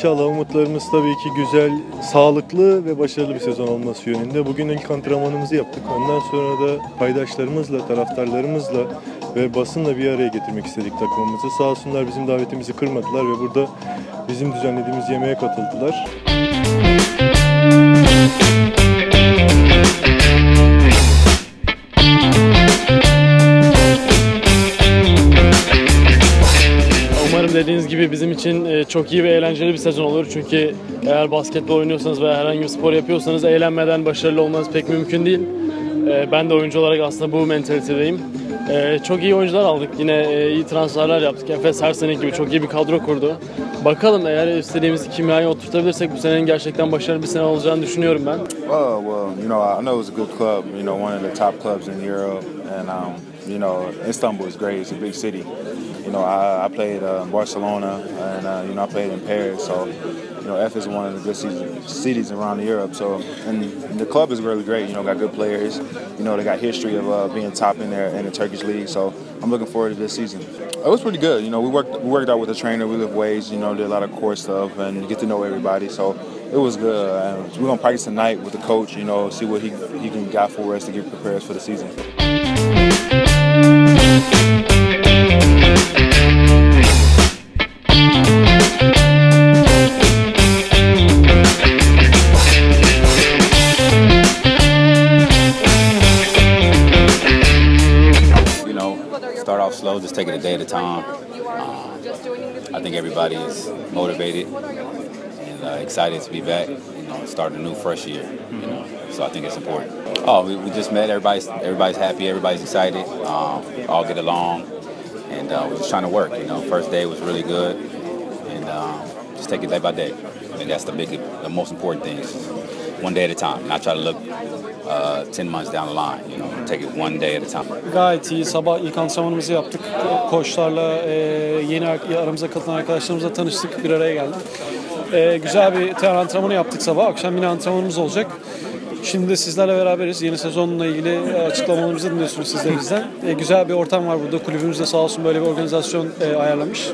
İnşallah umutlarımız tabii ki güzel, sağlıklı ve başarılı bir sezon olması yönünde. Bugün ilk antrenmanımızı yaptık. Ondan sonra da paydaşlarımızla, taraftarlarımızla ve basınla bir araya getirmek istedik takımımızı. Sağ olsunlar bizim davetimizi kırmadılar ve burada bizim düzenlediğimiz yemeğe katıldılar. Umarım dediğiniz gibi bizim için e, çok iyi ve eğlenceli bir sezon olur. Çünkü eğer basketbol oynuyorsanız veya herhangi bir spor yapıyorsanız eğlenmeden başarılı olmanız pek mümkün değil. E, Ben de oyuncu olarak aslında bu mentalitedeyim. E, Çok iyi oyuncular aldık. Yine iyi transferler yaptık. Efes her sene gibi çok iyi bir kadro kurdu. Bakalım eğer istediğimiz kimyayı oturtabilirsek bu senenin gerçekten başarılı bir sene olacağını düşünüyorum ben. Oh well, you know, I know it's a good club. You know, one of the top clubs in Europe, and um, you know, Istanbul is great. It's a big city. You know, I, I played uh, Barcelona, and uh, you know, I played in Paris. So, you know, F is one of the good cities, cities around Europe. So, and the club is really great. You know, got good players. You know, they got history of uh, being top in there in the Turkish league. So, I'm looking forward to this season. It was pretty good. You know, we worked we worked out with the trainer. We lift weights. You know, did a lot of core stuff and get to know everybody. So. It was good. We're gonna practice tonight with the coach. You know, see what he he can got for us to get prepared for the season. Start off just take it a day at a time. Um, I think everybody is motivated and uh, excited to be back. You know, starting a new fresh year. You know, so I think it's important. Oh, we, we just met. Everybody's everybody's happy. Everybody's excited. Um, all get along, and uh, we're just trying to work. You know, first day was really good, and um, just take it day by day. I think that's the big, the most important thing. One day at a time. Not try to look uh, ten months down the line. You know, take it one day at a time. Gayet iyi. Sabah ilk antrenmanımızı yaptık. Koçlarla, e, yeni aramıza katılan arkadaşlarımızla tanıştık. Bir araya geldik. E, güzel bir ter antrenmanı yaptık sabah. Akşam yine antrenmanımız olacak. Şimdi de sizlerle beraberiz. Yeni sezonla ilgili açıklamalarımızı dinliyorsunuz sizler bizden. E, güzel bir ortam var burada. Kulübümüz de sağ olsun böyle bir organizasyon e, ayarlamış.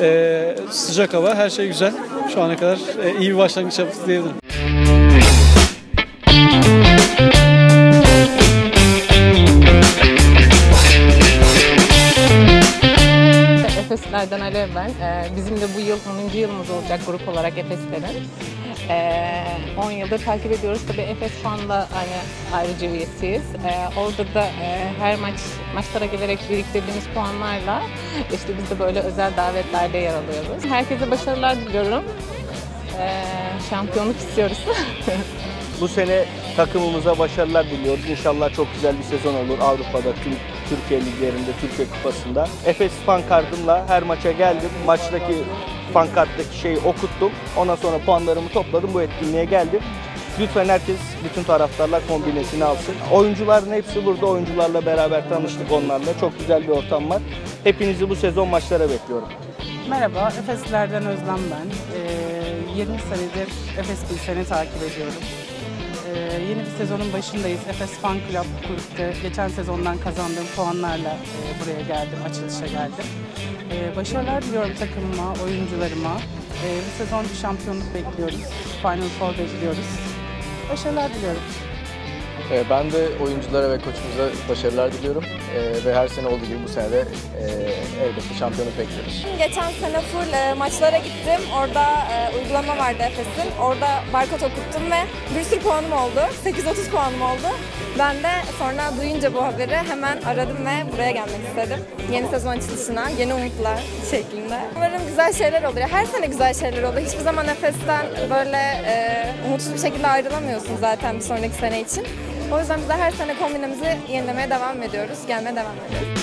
E, sıcak hava, her şey güzel. Şu ana kadar e, iyi bir başlangıç yaptık diyebilirim. Alev ben. Ee, bizim de bu yıl 10. yılımız olacak grup olarak Efeslerin. Ee, 10 yıldır takip ediyoruz. Tabii Efes Fan'la hani ayrıca üyesiyiz. Ee, orada da e, her maç maçlara gelerek biriktirdiğimiz puanlarla işte biz de böyle özel davetlerde yer alıyoruz. Herkese başarılar diliyorum. Ee, şampiyonluk istiyoruz. Bu sene takımımıza başarılar diliyoruz. İnşallah çok güzel bir sezon olur Avrupa'da, tüm Türkiye liglerinde, Türkiye Kupası'nda. Efes pankartımla her maça geldim. Maçtaki pankarttaki şeyi okuttum. Ondan sonra puanlarımı topladım. Bu etkinliğe geldim. Lütfen herkes, bütün taraftarlar kombinesini alsın. Oyuncuların hepsi burada. Oyuncularla beraber tanıştık onlarla. Çok güzel bir ortam var. Hepinizi bu sezon maçlara bekliyorum. Merhaba, Efeslerden Özlem ben. Ee, 20 senedir Efes Bilsen'i takip ediyorum. Ee, yeni bir sezonun başındayız. Efes Fan Club kulüpte geçen sezondan kazandığım puanlarla e, buraya geldim, açılışa geldim. Ee, başarılar diliyorum takımıma, oyuncularıma. Ee, bu sezon bir şampiyonluk bekliyoruz. Final Four bekliyoruz. Başarılar diliyorum. Ben de oyunculara ve koçumuza başarılar diliyorum. Ee, Ve her sene olduğu gibi bu sene de e, elbette şampiyonluk bekliyoruz. Geçen sene full e, maçlara gittim. Orada e, uygulama vardı Efes'in. Orada barkod okuttum ve bir sürü puanım oldu. 8-30 puanım oldu. Ben de sonra duyunca bu haberi hemen aradım ve buraya gelmek istedim. Yeni sezon açılışına, yeni umutlar şeklinde. Umarım güzel şeyler oluyor. Her sene güzel şeyler oluyor. Hiçbir zaman Efes'ten böyle e, umutsuz bir şekilde ayrılamıyorsun zaten bir sonraki sene için. O yüzden biz de her sene kombinemizi yenilemeye devam ediyoruz, gelmeye devam ediyoruz.